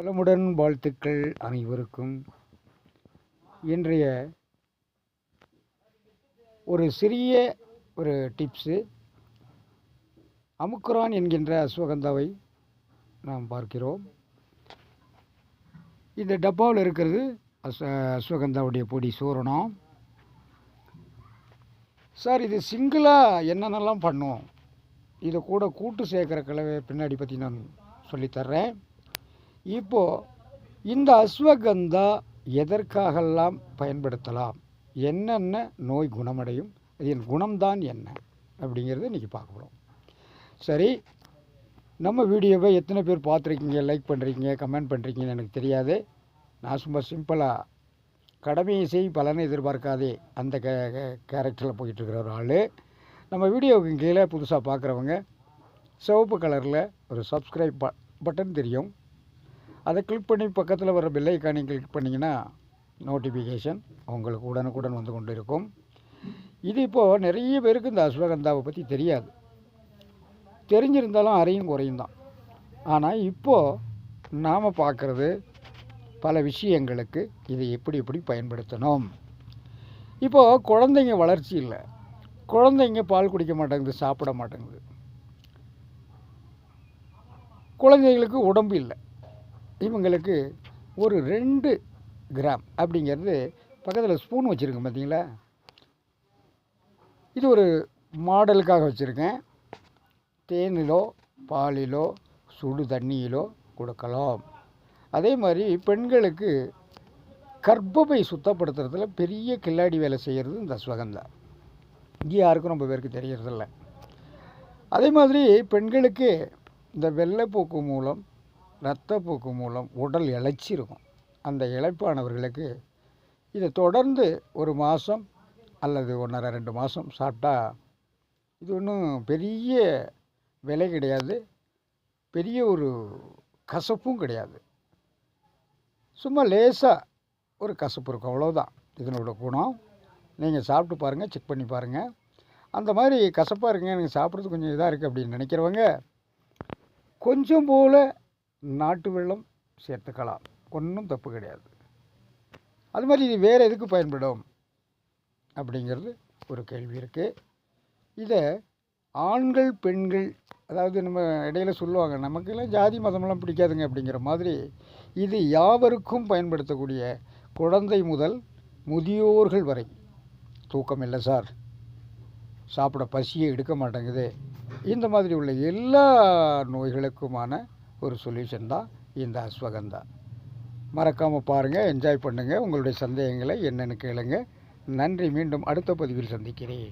வளமுடன் வாழ்த்துக்கள் அனைவருக்கும். இன்றைய ஒரு சிறிய ஒரு டிப்ஸு. அமுக்குரான் என்கின்ற அஸ்வகந்தாவை நாம் பார்க்கிறோம். இந்த டப்பாவில் இருக்கிறது அஸ்வ அஸ்வகந்தாவுடைய பொடி சூரணம் சார் இது சிங்கிளாக என்னென்னலாம் பண்ணும்? இதை கூட கூட்டு சேர்க்குற கலவை பின்னாடி பற்றி நான் சொல்லித்தர்றேன் இப்போது இந்த அஸ்வகந்தா எதற்காகலாம் பயன்படுத்தலாம்? என்னென்ன நோய் குணமடையும்? அதன் குணம்தான் என்ன? அப்படிங்கிறத இன்றைக்கி பார்க்க போகிறோம் சரி நம்ம வீடியோவை எத்தனை பேர் பார்த்துருக்கீங்க லைக் பண்ணுறீங்க கமெண்ட் பண்ணுறீங்கன்னு எனக்கு தெரியாது. நான் சும்மா சிம்பிளாக கடமையை செய் பலனை எதிர்பார்க்காதே அந்த கே கேரக்டரில் போயிட்டுருக்கிற ஒரு ஆள். நம்ம வீடியோவுக்கு கீழே புதுசாக பார்க்குறவங்க சிவப்பு கலரில் ஒரு சப்ஸ்கிரைப் ப பட்டன் தெரியும். அதை கிளிக் பண்ணி பக்கத்தில் வர பெல் ஐக்கானை கிளிக் பண்ணிங்கன்னா நோட்டிஃபிகேஷன் உங்களுக்கு உடனுக்குடன் வந்து கொண்டு இருக்கும் இது இப்போது நிறைய பேருக்கு இந்த அஸ்வகந்தாவை பற்றி தெரியாது. தெரிஞ்சிருந்தாலும் அறையும் குறையும் தான். ஆனால் இப்போது நாம் பார்க்குறது பல விஷயங்களுக்கு இதை எப்படி எப்படி பயன்படுத்தணும். இப்போது குழந்தைங்க வளர்ச்சி இல்லை. குழந்தைங்க பால் குடிக்க மாட்டேங்குது சாப்பிட மாட்டேங்குது. குழந்தைங்களுக்கு உடம்பு இல்லை. இவங்களுக்கு ஒரு ரெண்டு கிராம் அப்படிங்கிறது பக்கத்தில் ஸ்பூன் வச்சுருக்கேன் பார்த்தீங்களா இது ஒரு மாடலுக்காக வச்சுருக்கேன். தேனிலோ பாலிலோ சுடு தண்ணியிலோ கொடுக்கலாம். அதே மாதிரி பெண்களுக்கு கர்ப்பப்பை சுத்தப்படுத்துறதுல பெரிய கில்லாடி வேலை செய்கிறது இந்த அஸ்வகந்தா இங்கே யாருக்கும் ரொம்ப பேருக்கு தெரியறதில்ல. அதே மாதிரி பெண்களுக்கு இந்த வெள்ளைப்போக்கு மூலம் இரத்தப்போக்கு மூலம் உடல் இழைச்சி இருக்கும் அந்த இழைப்பானவர்களுக்கு இதை தொடர்ந்து ஒரு மாதம் அல்லது ஒன்றரை ரெண்டு மாதம் சாப்பிட்டா இது ஒன்றும் பெரிய விலை கிடையாது. பெரிய ஒரு கசப்பும் கிடையாது. சும்மா லேசாக ஒரு கசப்பு இருக்கும். அவ்வளோதான் இதனோட குணம் நீங்கள் சாப்பிட்டு பாருங்கள் செக் பண்ணி பாருங்கள் அந்த மாதிரி கசப்பாக இருக்குங்க. எனக்கு சாப்பிட்றது கொஞ்சம் இதாக இருக்குது அப்படின்னு நினைக்கிறவங்க கொஞ்சம் போல் நாட்டு வெள்ளம் சேர்த்துக்கலாம். ஒன்றும் தப்பு கிடையாது. அது மாதிரி இது வேறு எதுக்கு பயன்படும்? அப்படிங்கிறது ஒரு கேள்வி இருக்குது இதை ஆண்கள் பெண்கள் அதாவது நம்ம இடையில சொல்லுவாங்க நமக்கெல்லாம் ஜாதி மதமெல்லாம் பிடிக்காதுங்க அப்படிங்கிற மாதிரி இது யாவருக்கும் பயன்படுத்தக்கூடிய குழந்தை முதல் முதியோர்கள் வரை. தூக்கம் இல்லை சார். சாப்பிட பசியை எடுக்க மாட்டேங்குது. இந்த மாதிரி உள்ள எல்லா நோய்களுக்குமான ஒரு சொல்யூஷன் தான். இந்த அஸ்வகந்தா மறக்காமல் பாருங்கள் என்ஜாய் பண்ணுங்கள் உங்களுடைய சந்தேகங்களை என்னென்னு கேளுங்க. நன்றி. மீண்டும் அடுத்த பதிவில் சந்திக்கிறேன்.